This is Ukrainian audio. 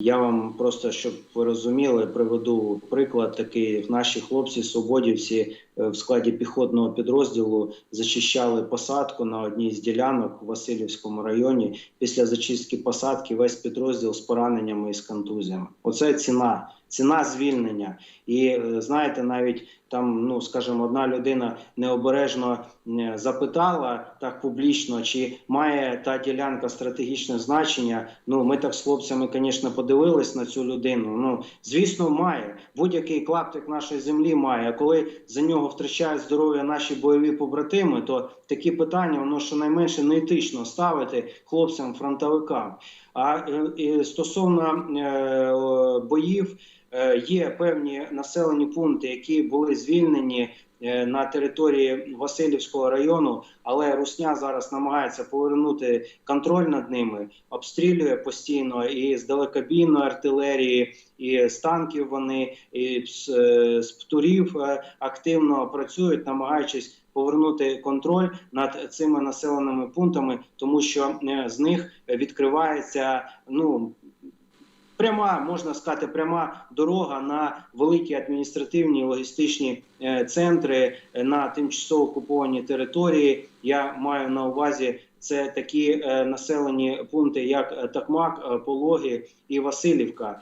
Я вам просто щоб ви розуміли, приведу приклад такий. Наші хлопці свободівці е, в складі піхотного підрозділу зачищали посадку на одній з ділянок у Васильівському районі. Після зачистки посадки весь підрозділ з пораненнями і з контузіями. Оце ціна, ціна звільнення. І е, знаєте, навіть там, ну скажімо, одна людина необережно запитала так публічно, чи має та ділянка стратегічне значення. Ну, ми так з хлопцями, звісно, подивились на цю людину. Ну, звісно, має. Будь-який клаптик нашої землі має. А коли за нього втрачають здоров'я наші бойові побратими, то такі питання воно щонайменше неетично ставити хлопцям-фронтовикам. А е, і стосовно е, боїв. Е, Є певні населені пункти, які були звільнені е, на території Васильівського району, але Русня зараз намагається повернути контроль над ними, обстрілює постійно і з далекобійної артилерії, і з танків вони, і з, е, з птурів активно працюють, намагаючись повернути контроль над цими населеними пунктами, тому що з них відкривається ну пряма, можна сказати, пряма дорога на великі адміністративні логістичні е, центри е, на тимчасово окуповані території. Я маю на увазі це такі е, населені пункти, як Такмак, Пологи і Васильівка.